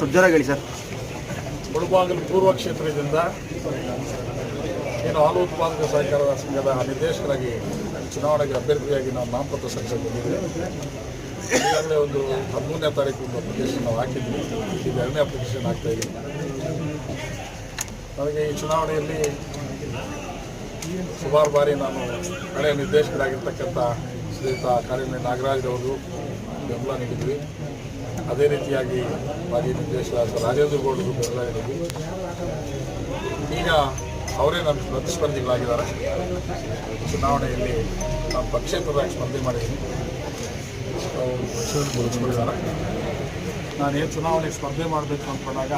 ಸ್ವಲ್ಪ ಜೋರಾಗಿ ಸರ್. ಮುಳುಬಾಗಿಲು ಪೂರ್ವ ಕ್ಷೇತ್ರದಿಂದ ಏನು ಹಾಲು ಉತ್ಪಾದಕ ಸಹಕಾರ ಸಂಘದ ನಿರ್ದೇಶಕರಾಗಿ ಚುನಾವಣೆಗೆ ಅಭ್ಯರ್ಥಿಯಾಗಿ ನಾವು ನಾಮಪತ್ರ ಸಲ್ಲಿಸಿದ್ದೇವೆ ಈಗಾಗಲೇ ಒಂದು ಹದಿಮೂರನೇ ತಾರೀಕು ಒಂದು ಅಪ್ಲಿಕೇಶನ್ ನಾವು ಹಾಕಿದ್ವಿ. ಈಗ ಎರಡನೇ ಅಪ್ಲಿಕೇಶನ್ ಹಾಕ್ತಾ ಇದೆ. ನನಗೆ ಈ ಚುನಾವಣೆಯಲ್ಲಿ ಸುಮಾರು ಬಾರಿ ನಾನು ಹಳೆಯ ನಿರ್ದೇಶಕರಾಗಿರ್ತಕ್ಕಂಥ ಶ್ರೀಯುತ ಕಾರ್ಯನಿ ನಾಗರಾಜ್ ಅವರು ಬೆಂಬಲ ನೀಡಿದ್ವಿ. ಅದೇ ರೀತಿಯಾಗಿ ಮಾಜಿ ನಿರ್ದೇಶಕ ರಾಜೇಂದ್ರ ಬೆಂಬಲ ಈಗ ಅವರೇ ನಮ್ಮ ಪ್ರತಿಸ್ಪರ್ಧಿಗಳಾಗಿದ್ದಾರೆ. ಚುನಾವಣೆಯಲ್ಲಿ ನಾನು ಪಕ್ಷೇತರರಾಗಿ ಸ್ಪರ್ಧೆ ಮಾಡಿದ್ದೀನಿ ಪಕ್ಷವನ್ನು ನಾನು ನಾನೇನು ಚುನಾವಣೆಗೆ ಸ್ಪರ್ಧೆ ಮಾಡಬೇಕು ಅಂದ್ಕೊಂಡಾಗ,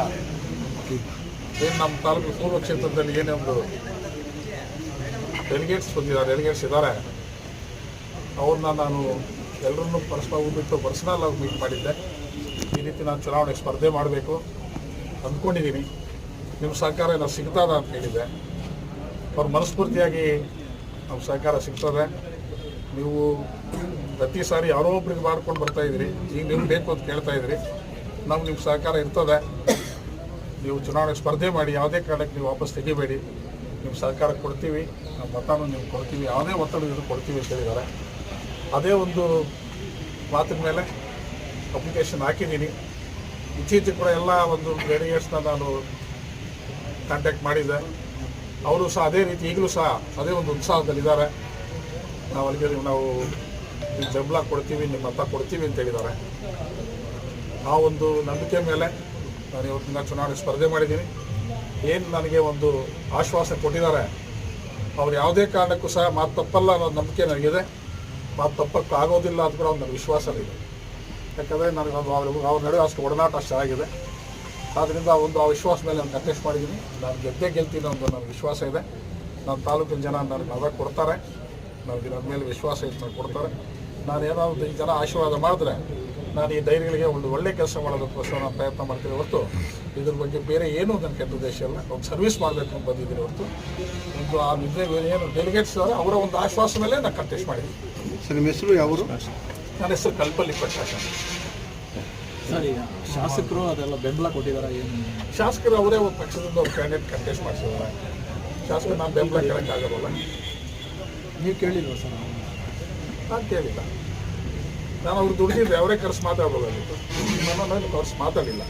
ಏನು ನಮ್ಮ ತಾಲೂಕು ಪೂರ್ವ ಕ್ಷೇತ್ರದಲ್ಲಿ ಏನೇ ಒಂದು ಡೆಲಿಗೇಟ್ಸ್ ಬಂದಿದ್ದಾರೆ ಡೆಲಿಗೇಟ್ಸ್ ಇದ್ದಾರೆ. ಅವ್ರನ್ನ ನಾನು ಎಲ್ಲರನ್ನೂ ಪರಸ್ಪರ ಹೋಗ್ಬಿಟ್ಟು ಪರ್ಸನಲ್ ಆಗಿ ಮೀಟ್ ಮಾಡಿದ್ದೆ. ಈ ರೀತಿ ನಾನು ಚುನಾವಣೆಗೆ ಸ್ಪರ್ಧೆ ಮಾಡಬೇಕು ಅಂದ್ಕೊಂಡಿದ್ದೀನಿ. ನಿಮ್ಮ ಸಹಕಾರ ನಾವು ಸಿಗ್ತದ ಅಂತ ಹೇಳಿದ್ದೆ. ಅವ್ರ ಮನಸ್ಫೂರ್ತಿಯಾಗಿ ನಮ್ಮ ಸಹಕಾರ ಸಿಗ್ತದೆ. ನೀವು ಪ್ರತಿ ಸಾರಿ ಯಾರೋ ಒಬ್ರಿಗೆ ಮಾಡ್ಕೊಂಡು ಬರ್ತಾ ಈಗ ನೀವು ಬೇಕು ಅಂತ ಕೇಳ್ತಾ ಇದ್ದೀರಿ, ನಮ್ಗೆ ನಿಮ್ಮ ಸಹಕಾರ ಇರ್ತದೆ. ನೀವು ಚುನಾವಣೆಗೆ ಸ್ಪರ್ಧೆ ಮಾಡಿ, ಯಾವುದೇ ಕಾರಣಕ್ಕೆ ನೀವು ವಾಪಸ್ ತೆಗಿಬೇಡಿ. ನಿಮ್ಮ ಸಹಕಾರ ಕೊಡ್ತೀವಿ ನಮ್ಮ ಮತನೂ ನೀವು ಕೊಡ್ತೀವಿ, ಯಾವುದೇ ಒತ್ತಡ ಕೊಡ್ತೀವಿ ಅಂತ ಹೇಳಿದ್ದಾರೆ. ಅದೇ ಒಂದು ಮಾತಿನ ಮೇಲೆ ಅಪ್ಲಿಕೇಶನ್ ಹಾಕಿದ್ದೀನಿ. ಇತ್ತೀಚೆಗೆ ಕೂಡ ಎಲ್ಲ ಒಂದು ಡೆಲಿಗೇಟ್ಸ್ನ ನಾನು ಕಾಂಟ್ಯಾಕ್ಟ್ ಮಾಡಿದ್ದೆ. ಅವರು ಸಹ ಅದೇ ರೀತಿ ಈಗಲೂ ಸಹ ಅದೇ ಒಂದು ಉತ್ಸಾಹದಲ್ಲಿದ್ದಾರೆ. ನಾವು ಅಲ್ಲಿಗೆ ನಾವು ಬೆಂಬಲ ಕೊಡ್ತೀವಿ, ನಿಮ್ಮ ಮತ ಕೊಡ್ತೀವಿ ಅಂತ ಹೇಳಿದ್ದಾರೆ. ಆ ಒಂದು ನಂಬಿಕೆ ಮೇಲೆ ನಾನು ಇವತ್ತಿನ ಚುನಾವಣೆ ಸ್ಪರ್ಧೆ ಮಾಡಿದ್ದೀನಿ. ಏನು ನನಗೆ ಒಂದು ಆಶ್ವಾಸ ಕೊಟ್ಟಿದ್ದಾರೆ, ಅವ್ರು ಯಾವುದೇ ಕಾರಣಕ್ಕೂ ಸಹ ಮಾತು ತಪ್ಪಲ್ಲ ಅನ್ನೋ ನಂಬಿಕೆ ನನಗಿದೆ. ಮಾತು ತಪ್ಪಕ್ಕೆ ಆಗೋದಿಲ್ಲ ಅಂತ ಕೂಡ ಒಂದು ನನಗೆ ವಿಶ್ವಾಸ ಇದೆ ಯಾಕಂದರೆ ನನಗೆ ಒಂದು ಅವ್ರ ಅವ್ರ ನಡುವೆ ಅಷ್ಟು ಒಡನಾಟ ಅಷ್ಟು ಆಗಿದೆ ಆದ್ದರಿಂದ ಒಂದು ಆ ವಿಶ್ವಾಸ ಮೇಲೆ ನಾನು ಕಂಟೆಸ್ಟ್ ಮಾಡಿದ್ದೀನಿ. ನಾನು ಗೆದ್ದೇ ಗೆಲ್ತೀನಿ ಅಂತ ನನಗೆ ವಿಶ್ವಾಸ ಇದೆ. ನನ್ನ ತಾಲೂಕಿನ ಜನ ನನಗೆ ಮದ ಕೊಡ್ತಾರೆ. ನನಗೆ ನನ್ನ ಮೇಲೆ ವಿಶ್ವಾಸ ಇತ್ತು ಕೊಡ್ತಾರೆ. ನಾನು ಏನಾದರೂ ಈ ಜನ ಆಶೀರ್ವಾದ ಮಾಡಿದ್ರೆ ನಾನು ಈ ಡೈರಿಗಳಿಗೆ ಒಂದು ಒಳ್ಳೆ ಕೆಲಸ ಮಾಡೋದಕ್ಕೋಸ್ಕರ ನಾನು ಪ್ರಯತ್ನ ಮಾಡ್ತೀನಿ ಹೊರತು ಇದ್ರ ಬಗ್ಗೆ ಬೇರೆ ಏನೂ ನನ್ನ ಕೆಟ್ಟ ಉದ್ದೇಶ ಇಲ್ಲ. ಒಂದು ಸರ್ವಿಸ್ ಮಾಡಬೇಕು ಅಂತ ಬಂದಿದ್ದೀನಿ ಹೊರತು. ಒಂದು ಆ ನಿದ್ರೆ ಏನು ಡೆಲಿಗೇಟ್ಸ್ ಅವರ ಒಂದು ಆಶ್ವಾಸ ಮೇಲೆ ನಾನು ಕಂಟೆಸ್ಟ್ ಮಾಡಿದ್ದೀನಿ. ಸರ್, ನಿಮ್ಮ ಹೆಸರು ಯಾವರು? ನನ್ನ ಹೆಸರು ಕಲ್ಪಲ್ಲಿ ಪ್ರಕಾಶ್ ಸರಿ ಸರ್ ಈಗ ಶಾಸಕರು ಅದೆಲ್ಲ ಬೆಂಬಲ ಕೊಟ್ಟಿದ್ದಾರೆ ಏನು? ಶಾಸಕರು ಅವರೇ ಒಂದು ಪಕ್ಷದಿಂದ ಅವ್ರು ಕ್ಯಾಂಡಿಡೇಟ್ ಕಂಟೆಸ್ಟ್ ಮಾಡಿಸಿದ್ದಾರೆ ಶಾಸಕರು ನಾನು ಬೆಂಬಲ ಕೇಳೋಕ್ಕಾಗಲ್ಲ ನೀವು ಕೇಳಿಲ್ವ ಸರ್ ನಾನು ಕೇಳಿಲ್ಲ. ನಾನು ಅವ್ರು ದುಡಿದಿದ್ದೆ ಅವರೇ ಕರೆಸಿ ಮಾತಾಡ್ಬೋದಾಗಿತ್ತು ನಾನು ಕರೆಸಿ ಮಾತಾಡಲಿಲ್ಲ.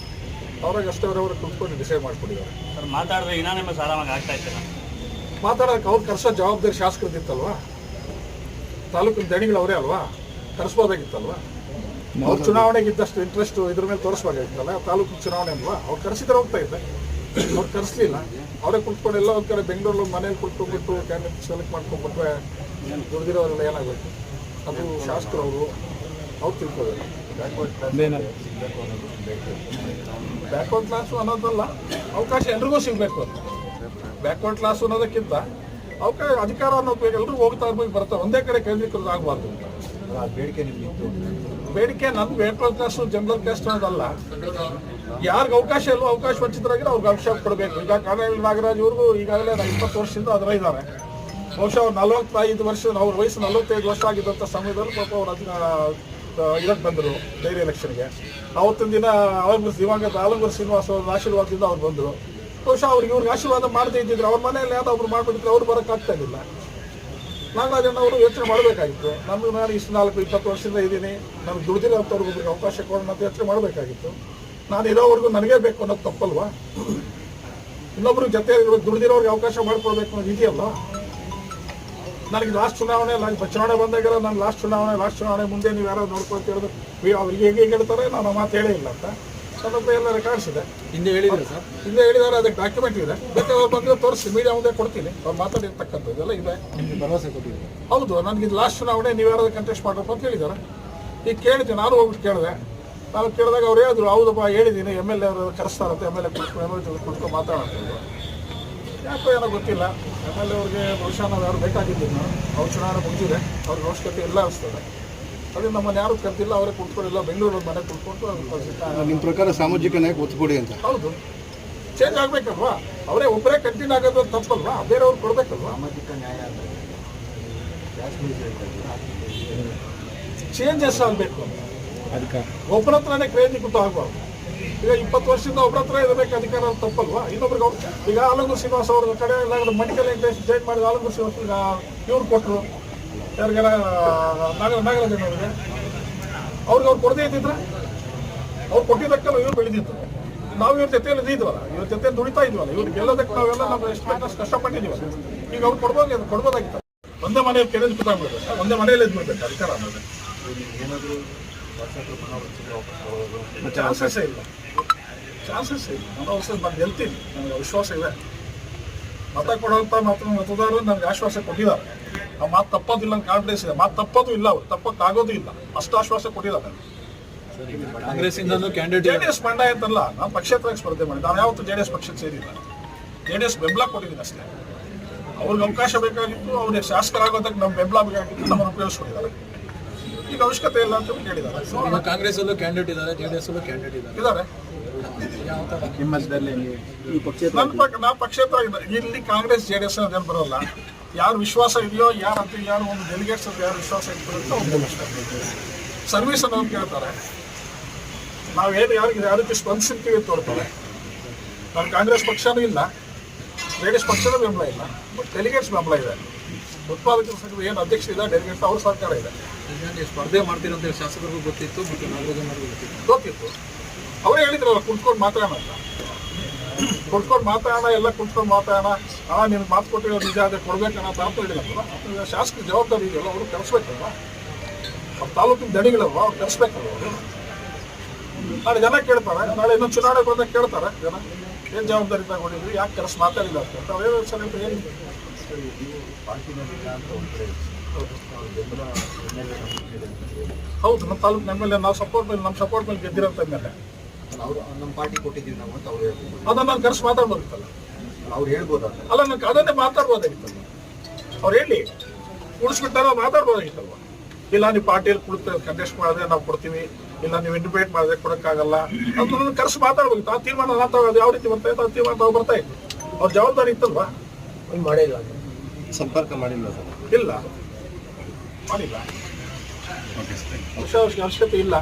ಅವ್ರಾಗ ಅಷ್ಟೇ ಅವರವರು ಕುತ್ಕೊಂಡು ಡಿಸೈಡ್ ಮಾಡ್ಕೊಂಡಿದ್ದಾರೆ. ಸರ್ ಮಾತಾಡಿದ್ರೆ ಇನಾನಿಮಸ್ ಆರಾಮಾಗಿ ಆಗ್ತಾ ಇತ್ತು ಮಾತಾಡೋಕೆ ಅವ್ರು ಕರೆಸೋ ಜವಾಬ್ದಾರಿ ಶಾಸಕರದಿತ್ತಲ್ವಾ ತಾಲೂಕಿನ ದಣಿಗಳು ಅವರೇ ಅಲ್ವಾ? ಕರೆಸ್ಬೋದಾಗಿತ್ತಲ್ವಾ ಅವ್ರು ಚುನಾವಣೆಗೆ ಇದ್ದಷ್ಟು ಇಂಟ್ರೆಸ್ಟ್ ಇದ್ರ ಮೇಲೆ ತೋರಿಸ್ಬೇಕಾಗಿತ್ತಲ್ಲ ತಾಲೂಕು ಚುನಾವಣೆ ಅಲ್ವಾ? ಅವ್ರು ಕರೆಸಿದ್ರೆ ಹೋಗ್ತಾ ಇದ್ದೆ. ಅವ್ರು ಕರೆಸ್ಲಿಲ್ಲ. ಅವರೇ ಕುತ್ಕೊಂಡು ಎಲ್ಲ ಒಂದು ಕಡೆ ಬೆಂಗಳೂರಲ್ಲಿ ಮನೇಲಿ ಕುತ್ಕೊಂಡ್ಬಿಟ್ಟು ಕ್ಯಾಂಡಿಡೇಟ್ ಸೆಲೆಕ್ಟ್ ಮಾಡ್ಕೊಂಡ್ಬಿಟ್ರೆ ದುಡ್ದಿರೋರೆಲ್ಲ ಏನಾಗಬೇಕು ಅದು ಶಾಸಕರು ಅವರು ತಿಳ್ಕೋಬೇಕು ಬ್ಯಾಕ್ವರ್ಡ್ ಕ್ಲಾಸು ಅನ್ನೋದಲ್ಲ ಅವಕಾಶ ಎಲ್ರಿಗೂ ಸಿಗಬೇಕು ಅಂತ. ಬ್ಯಾಕ್ವರ್ಡ್ ಕ್ಲಾಸ್ ಅನ್ನೋದಕ್ಕಿಂತ ಅವಕಾಶ ಅಧಿಕಾರ ಅನ್ನೋದು ಎಲ್ರಿಗೂ ಹೋಗ್ತಾ ಇರ್ಬೇಕು ಬರ್ತಾರೆ ಒಂದೇ ಕಡೆ ಕೇಂದ್ರೀಕೃತ ಆಗಬಾರ್ದು ಬೇಡಿಕೆ ನಿಮ್ಗಿತ್ತು ಬೇಡಿಕೆ ನಮ್ಗೆ ಬ್ಯಾಕ್ವರ್ಡ್ ಕ್ಲಾಸು ಜನರಲ್ ಕ್ಯಾಸ್ಟ್ ಅನ್ನೋದಲ್ಲ. ಯಾರಿಗೆ ಅವಕಾಶ ಇಲ್ವೋ ಅವಕಾಶ ವಂಚಿತರಾಗಿ ಅವ್ರಿಗೆ ಅವಕಾಶ ಕೊಡಬೇಕು. ಈಗ ಕಾಡಾಳಿ ನಾಗರಾಜ್ ಅವ್ರಿಗೂ ಈಗಾಗಲೇ ಇಪ್ಪತ್ತು ವರ್ಷದಿಂದ ಅದರ ಇದ್ದಾರೆ. ಬಹುಶಃ ಅವ್ರು ನಲವತ್ತೈದು ವರ್ಷ, ಅವ್ರ ವಯಸ್ಸು ನಲವತ್ತೈದು ವರ್ಷ ಆಗಿದ್ದಂಥ ಸಮಯದಲ್ಲಿ ಪಾಪ ಅವ್ರು ಅದನ್ನ ಇದಕ್ಕೆ ಬಂದರು ಡೈರಿ ಎಲೆಕ್ಷನ್ಗೆ ಅವತ್ತಿನ ದಿನ ಆಲಂಗೂರು ದಿವಂಗತ ಆಲಂಗೂರು ಶ್ರೀನಿವಾಸ ಅವ್ರ ಆಶೀರ್ವಾದದಿಂದ ಅವ್ರು ಬಂದರು. ಬಹುಶಃ ಅವ್ರಿಗೆ ಇವ್ರಿಗೆ ಆಶೀರ್ವಾದ ಮಾಡದೇ ಇದ್ದಿದ್ರು ಅವ್ರ ಮನೆಯಲ್ಲಿ ಯಾವ್ದು ಒಬ್ರು ಮಾಡ್ಬಿಟ್ಟಿದ್ರೆ ಅವ್ರು ಬರೋಕ್ಕಾಗ್ತಾ ಇರಲಿಲ್ಲ. ನಾಗರಾಜಣ್ಣ ಅವರು ಯೋಚನೆ ಮಾಡಬೇಕಾಗಿತ್ತು. ನಮ್ಗೆ ನಾನು ಇಷ್ಟು ನಾಲ್ಕು, ಇಪ್ಪತ್ತು ವರ್ಷದಿಂದ ಇದ್ದೀನಿ. ನನಗೆ ದುಡ್ದಿರೋಂಥವ್ರಿಗೆ ಅವಕಾಶ ಕೊಡೋಣ ಅಂತ ಯೋಚನೆ ಮಾಡಬೇಕಾಗಿತ್ತು. ನಾನು ಇರೋವರೆಗೂ ನನಗೇ ಬೇಕು ಅನ್ನೋದು ತಪ್ಪಲ್ವಾ? ಇನ್ನೊಬ್ರು ಜೊತೆ ದುಡ್ದಿರೋರಿಗೆ ಅವಕಾಶ ಮಾಡಿಕೊಡ್ಬೇಕು ಅನ್ನೋದು ಇದೆಯಲ್ಲ ನನಗೆ ಲಾಸ್ಟ್ ಚುನಾವಣೆ ನಾನು ಚುನಾವಣೆ ಬಂದಾಗೆಲ್ಲ ನಾನು ಲಾಸ್ಟ್ ಚುನಾವಣೆ ಲಾಸ್ಟ್ ಚುನಾವಣೆ ಮುಂದೆ ನೀವು ಯಾರು ನೋಡ್ಕೊಳ್ತೀರೋದು ಅವ್ರಿಗೆ ಹೇಗೆ ಹೇಗೆ ಹೇಳ್ತಾರೆ, ನಾನು ಮಾತು ಹೇಳೇ ಇಲ್ಲ ಅಂತ. ನನ್ನ ಹತ್ರ ಎಲ್ಲ ರೆಕಾರ್ಡ್ಸ್ ಇದೆ ಹಿಂದೆ ಹೇಳಿದ್ರು ಸರ್. ಹಿಂದೆ ಹೇಳಿದಾರೆ ಅದಕ್ಕೆ ಡಾಕ್ಯುಮೆಂಟ್ ಇದೆ. ಬೇಕಾದ್ರೆ ಅವ್ರು ಬಂದು ತೋರಿಸಿ ಮೀಡಿಯಾ ಮುಂದೆ ಕೊಡ್ತೀನಿ. ಅವ್ರು ಮಾತಾಡಿರ್ತಕ್ಕಂಥದ್ದು ಎಲ್ಲ ಇದೆ. ನಿಮಗೆ ಭರವಸೆ ಕೊಟ್ಟಿದೆ ಹೌದು ನನಗೆ ಇದು ಲಾಸ್ಟ್ ಚುನಾವಣೆ ನೀವು ಯಾರಾದ್ರು ಕಂಟೆಸ್ಟ್ ಮಾಡಪ್ಪ ಅಂತ ಹೇಳಿದ್ದಾರೆ. ಈಗ ಕೇಳಿದ್ದೆ ನಾನು ಹೋಗ್ಬಿಟ್ಟು ಕೇಳಿದೆ. ನಾನು ಕೇಳಿದಾಗ ಅವ್ರು ಹೇಳಿದ್ರು ಹೌದಪ್ಪ ಹೇಳಿದ್ದೀನಿ ಎಂ ಎಲ್ ಎ ಅವರು ಕರೆಸ್ತಾರಂತೆ ಎಂ ಎಲ್ ಎ ಕುತ್ಕೊಂಡು ಎಂ ಎಲ್ ಎ ಕುತ್ಕೊಂಡು ಮಾತಾಡೋದು ಯಾಕೋ ಏನೋ ಗೊತ್ತಿಲ್ಲ. ಎಂ ಎಲ್ ಎ ಅವ್ರಿಗೆ ಬಹುಶಃ ನಾವು ಯಾರು ಬೇಕಾಗಿದ್ದೀನಿ ಅವ್ರು ಚುನಾವಣೆ ಮುಗಿದಿದೆ. ಅವ್ರಿಗೆ ಅವಶ್ಯಕತೆ ಇಲ್ಲ ಅನಿಸ್ತದೆ. ಅದು ನಮ್ಮನ್ನು ಯಾರು ಕರೆದಿಲ್ಲ ಅವರೇ ಕುತ್ಕೊಂಡಿಲ್ಲ. ಬೆಂಗಳೂರು ಮನೆ ಕುತ್ಕೊಂಡು ಅದು ನಿಮ್ಮ ಪ್ರಕಾರ ಸಾಮಾಜಿಕ ನ್ಯಾಯ ಒತ್ತುಕೊಡಿ ಅಂತ. ಹೌದು. ಚೇಂಜ್ ಆಗ್ಬೇಕಲ್ವಾ? ಅವರೇ ಒಬ್ಬರೇ ಕಂಟಿನ್ಯೂ ಆಗೋದು ತಪ್ಪಲ್ವಾ? ಬೇರೆಯವ್ರು ಕೊಡ್ಬೇಕಲ್ವಾ? ಚೇಂಜಸ್ ಆಗಬೇಕು ಅದಕ್ಕೆ ಒಬ್ಬರ ಹತ್ರನೇ ಕ್ರೇಜಿ ಕೂತು ಆಗ್ಬಾರ್ದು. ಈಗ ಇಪ್ಪತ್ತು ವರ್ಷದಿಂದ ಒಬ್ಬರ ಹತ್ರ ಇರಬೇಕು ಅಧಿಕಾರ ತಪ್ಪಲ್ವಾ? ಇನ್ನೊಬ್ರಿಗೆ ಅವ್ರು ಈಗ ಆಲಂಗೂರು ಶ್ರೀನಿವಾಸ ಅವ್ರ ಕಡೆ ಎಲ್ಲ ಮೆಡಿಕಲ್ ಇಂಟ್ರೆಸ್ಟ್ ಜೈನ್ ಮಾಡಿದ ಆಲಂಗೂರು ಶ್ರೀನಿವಾಸ ಈಗ ಇವ್ರು ಕೊಟ್ಟರು ಯಾರಿಗಾರ ನಾಗರ ನಾಗರಾಜನ್ ಅವ್ರಿಗೆ ಅವ್ರಿಗೆ ಅವ್ರು ಕೊಡದೇ ಇದ್ದಿದ್ರ ಅವ್ರು ಕೊಟ್ಟಿದ್ದಕ್ಕಲ್ಲ ಇವ್ರು ಬೆಳೆದಿತ್ತು ನಾವು ಇವ್ರ ಜೊತೆಯಲ್ಲಿ ಇದ್ವಲ್ಲ ಇವ್ರ ಜೊತೆ ದುಡಿತಾ ಇದ್ವಲ್ಲ ಇವ್ರು ಗೆಲ್ಲೋದಕ್ಕೆ ನಾವೆಲ್ಲ ನಾವು ಎಷ್ಟು ಬೇಕಷ್ಟು ಕಷ್ಟಪಟ್ಟಿದ್ದೀವಲ್ಲ ಈಗ ಅವ್ರು ಕೊಡ್ಬೋದು ಕೊಡ್ಬೋದಾಗಿತ್ತು. ಒಂದೇ ಮನೆಯಲ್ಲಿ ಕೆರೆದು ಕೂತಾಗ್ಬಿಡ್ಬೇಕು ಒಂದೇ ಮನೆಯಲ್ಲಿ ಇದ್ಬಿಡ್ಬೇಕು ಅಧಿಕಾರ ಏನಾದರೂ ಚಾನ್ಸಸ್ ಇಲ್ಲ. ಚಾನ್ಸಸ್ ಇಲ್ಲ. ನಾನು ಅವಸರ ನಾನು ಗೆಲ್ತೀನಿ ನನಗೆ ವಿಶ್ವಾಸ ಇದೆ. ಮತ ಕೊಡುವಂತ ಮತ ಮತದಾರರು ನನಗೆ ಆಶ್ವಾಸ ಕೊಟ್ಟಿದ್ದಾರೆ. ಆ ಮಾತು ತಪ್ಪೋದಿಲ್ಲ ಅಂತ ಕಾನ್ಫಿಡೆನ್ಸ್ ಇದೆ. ಮಾತು ತಪ್ಪೋದು ಇಲ್ಲ ಅವ್ರು. ತಪ್ಪಕ್ಕಾಗೋದು ಇಲ್ಲ. ಅಷ್ಟು ಆಶ್ವಾಸ ಕೊಟ್ಟಿದ್ದಾರೆ ಇಂದನೂ ಜೆ ಡಿ ಎಸ್ ಮಂಡ ಅಂತಲ್ಲ ನಾನು ಪಕ್ಷೇತರಕ್ಕೆ ಸ್ಪರ್ಧೆ ಮಾಡಿದ್ದೆ. ನಾನು ಯಾವತ್ತು ಜೆ ಡಿ ಎಸ್ ಪಕ್ಷಕ್ಕೆ ಸೇರಿಲ್ಲ. ಜೆ ಡಿ ಎಸ್ ಬೆಂಬಲ ಕೊಟ್ಟಿದ್ದೀನಿ ಅಷ್ಟೇ. ಅವ್ರಿಗೆ ಅವಕಾಶ ಬೇಕಾಗಿತ್ತು ಅವ್ರಿಗೆ ಶಾಸಕರಾಗೋದಕ್ಕೆ ನಮ್ಮ ಬೆಂಬಲ ಬೇಕಾಗಿತ್ತು ನಮ್ಮನ್ನು ಉಪಯೋಗಿಸ್ಕೊಂಡಿದ್ದಾರೆ. ಈಗ ಅವಶ್ಯಕತೆ ಇಲ್ಲ ಅಂತ ಹೇಳಿದ್ದಾರೆ ಈಗ ಕಾಂಗ್ರೆಸ್ ಅಲ್ಲೂ ಕ್ಯಾಂಡಿಡೇಟ್ ಇದ್ದಾರೆ ಜೆಡಿಎಸ್ ಅಲ್ಲೂ ಕ್ಯಾಂಡಿಡೇಟ್ ಇದ್ದಾರೆ. ನನ್ನ ಪಕ್ಷೇತರ ಇದೆ. ಇಲ್ಲಿ ಕಾಂಗ್ರೆಸ್ ಜೆ ಡಿ ಎಸ್ ಅದೇನು ಬರೋಲ್ಲ. ಯಾರು ವಿಶ್ವಾಸ ಇದೆಯೋ ಯಾರು ಅಂತ ಯಾರು ಒಂದು ಡೆಲಿಗೇಟ್ಸ್ ಅಂತ ಯಾರು ವಿಶ್ವಾಸ ಇಟ್ಕೊಳ್ಳುತ್ತೋ ಅಷ್ಟೇ. ಸರ್ವಿಸ್ ಅನ್ನೋದು ಕೇಳ್ತಾರೆ. ನಾವು ಏನು ಯಾರಿಗೆ ಯಾವ ರೀತಿ ಸ್ಪಂದಿಸಿರ್ತೀವಿ ಅಂತ ತೋರ್ತಾರೆ. ನಾನು ಕಾಂಗ್ರೆಸ್ ಪಕ್ಷನೂ ಇಲ್ಲ. ಜೆ ಡಿ ಎಸ್ ಪಕ್ಷನೂ ಬೆಂಬಲ ಇಲ್ಲ. ಬಟ್ ಡೆಲಿಗೇಟ್ಸ್ ಬೆಂಬಲ ಇದೆ. ಉತ್ಪಾದಕ ಸಂಘದ ಏನು ಅಧ್ಯಕ್ಷ ಇಲ್ಲ ಡೆಲಿಗೇಟ್ಸ್ ಅವ್ರ ಸರ್ಕಾರ ಇದೆ. ಸ್ಪರ್ಧೆ ಮಾಡ್ತೀರಂತ ಶಾಸಕರಿಗೂ ಗೊತ್ತಿತ್ತು ಮತ್ತು ನಾಗರಾಜನ್ ಗೊತ್ತಿತ್ತು. ಗೊತ್ತಿತ್ತು. ಅವರೇ ಹೇಳಿದ್ರಲ್ಲ, ಕುಂತ್ಕೊಂಡು ಮಾತಾಡೋಣ ಕುಂತ್ಕೊಂಡು ಮಾತಾಡೋಣ, ಎಲ್ಲ ಕುಂತ್ಕೊಂಡು ಮಾತಾಡೋಣ. ಹಾ ನಿನ್ಗೆ ಮಾತು ಕೊಟ್ಟಿರೋ ನಿಜ, ಅದೇ ಕೊಡ್ಬೇಕಣ್ಣ ಹೇಳಿದ್ರಲ್ಲ ಈಗ ಶಾಸಕರ ಜವಾಬ್ದಾರಿ ಇದೆಯಲ್ಲ, ಅವರು ಕರೆಸ್ಬೇಕಲ್ವ? ಅವ್ರ ತಾಲೂಕಿನ ದಣಿಗಳಲ್ವ, ಅವ್ರು ಕರೆಸ್ಬೇಕಲ್ವ ನಾಳೆ ಜನ ಕೇಳ್ತಾರೆ, ನಾಳೆ ಇನ್ನೊಂದು ಚುನಾವಣೆ ಬಂದಾಗ ಕೇಳ್ತಾರೆ ಜನ. ಏನು ಜವಾಬ್ದಾರಿ ತಗೊಂಡಿದ್ರಿ, ಯಾಕೆ ಕೆಲಸ ಮಾತಾಡಿಲ್ಲ ಅಂತ. ಅವರೇ ಸರಿ ಏನು ಹೌದು, ನಮ್ಮ ತಾಲೂಕು ನಮ್ಮ ಮೇಲೆ ನಾವು ಸಪೋರ್ಟ್ ಮೇಲೆ ನಮ್ಮ ಸಪೋರ್ಟ್ ಮೇಲೆ ಗೆದ್ದಿರೋಂಥ ಮೇಲೆ ಅವರು ನಮ್ಮ ಪಾರ್ಟಿ ಕೊಟ್ಟಿದ್ದೀವಿ ನಾವು ಅಂತ ಅವ್ರು ಹೇಳ್ಬೋದು ಅದನ್ನ ನಾನು ಕರೆಸಿ ಮಾತಾಡ್ಬೋದಿತ್ತಲ್ಲ? ಅವ್ರು ಹೇಳ್ಬೋದಲ್ಲ ಅಲ್ಲ ನಾನು ಅದನ್ನೇ ಮಾತಾಡ್ಬೋದಾಗಿತ್ತಲ್ಲ. ಅವ್ರು ಹೇಳಿ ಉಳಿಸ್ಬಿಟ್ಟಾರ ಮಾತಾಡ್ಬೋದಾಗಿತ್ತಲ್ವ? ಇಲ್ಲ ನೀವು ಪಾರ್ಟಿಯಲ್ಲಿ ಕುಳಿತ ಕಂಟೆಸ್ಟ್ ಮಾಡಿದ್ರೆ ನಾವು ಕೊಡ್ತೀವಿ ಇಲ್ಲ ನೀವು ಇಂಡಿಪೇಟ್ ಮಾಡಿದ್ರೆ ಕೊಡೋಕ್ಕಾಗಲ್ಲ. ಅದನ್ನ ಕರೆಸಿ ಮಾತಾಡ್ಬೋದಿತ್ತು. ಆ ತೀರ್ಮಾನ ನಾನು ಯಾವ ರೀತಿ ಬರ್ತಾ ಇತ್ತು ಆ ತೀರ್ಮಾನ ತಗೋ ಬರ್ತಾ ಇತ್ತು. ಅವ್ರ ಜವಾಬ್ದಾರಿ ಇತ್ತಲ್ವಾ? ಮಾಡಿಲ್ಲ. ಸಂಪರ್ಕ ಮಾಡಿಲ್ಲ ಸರ್. ಇಲ್ಲ. ಮಾಡಿಲ್ಲ. ಅವಶ್ಯಕತೆ ಇಲ್ಲ.